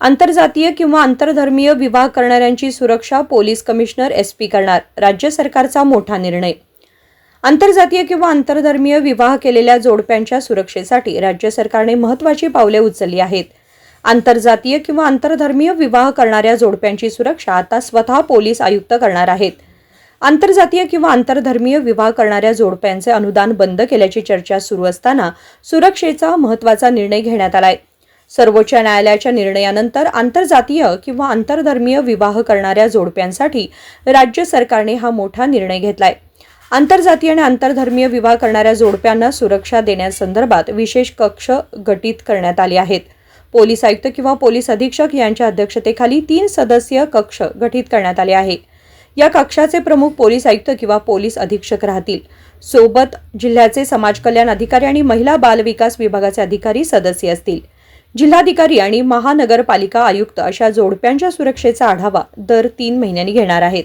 आंतरजातीय किंवा आंतरधर्मीय विवाह करणाऱ्यांची सुरक्षा पोलीस कमिशनर एस पी करणार राज्य सरकारचा मोठा निर्णय. आंतरजातीय किंवा आंतरधर्मीय विवाह केलेल्या जोडप्यांच्या सुरक्षेसाठी राज्य सरकारने महत्त्वाची पावले उचलली आहेत. आंतरजातीय किंवा आंतरधर्मीय विवाह करणाऱ्या जोडप्यांची सुरक्षा आता स्वतः पोलीस आयुक्त करणार आहेत. आंतरजातीय किंवा आंतरधर्मीय विवाह करणाऱ्या जोडप्यांचे अनुदान बंद केल्याची चर्चा सुरू असताना सुरक्षेचा महत्त्वाचा निर्णय घेण्यात आलाय. सर्वोच्च न्यायालयाच्या निर्णयानंतर आंतरजातीय किंवा आंतरधर्मीय विवाह करणाऱ्या जोडप्यांसाठी राज्य सरकारने हा मोठा निर्णय घेतलाय. आंतरजातीय आणि आंतरधर्मीय विवाह करणाऱ्या जोडप्यांना सुरक्षा देण्यासंदर्भात विशेष कक्ष गठीत करण्यात आले आहेत. पोलीस आयुक्त किंवा पोलीस अधीक्षक यांच्या अध्यक्षतेखाली तीन सदस्यीय कक्ष गठीत करण्यात आले आहे या कक्षाचे प्रमुख पोलीस आयुक्त किंवा पोलीस अधीक्षक राहतील. सोबत जिल्ह्याचे समाज कल्याण अधिकारी आणि महिला बाल विकास विभागाचे अधिकारी सदस्य असतील. जिल्हाधिकारी आणि महानगरपालिका आयुक्त अशा जोडप्यांच्या सुरक्षेचा आढावा दर तीन महिन्यांनी घेणार आहेत.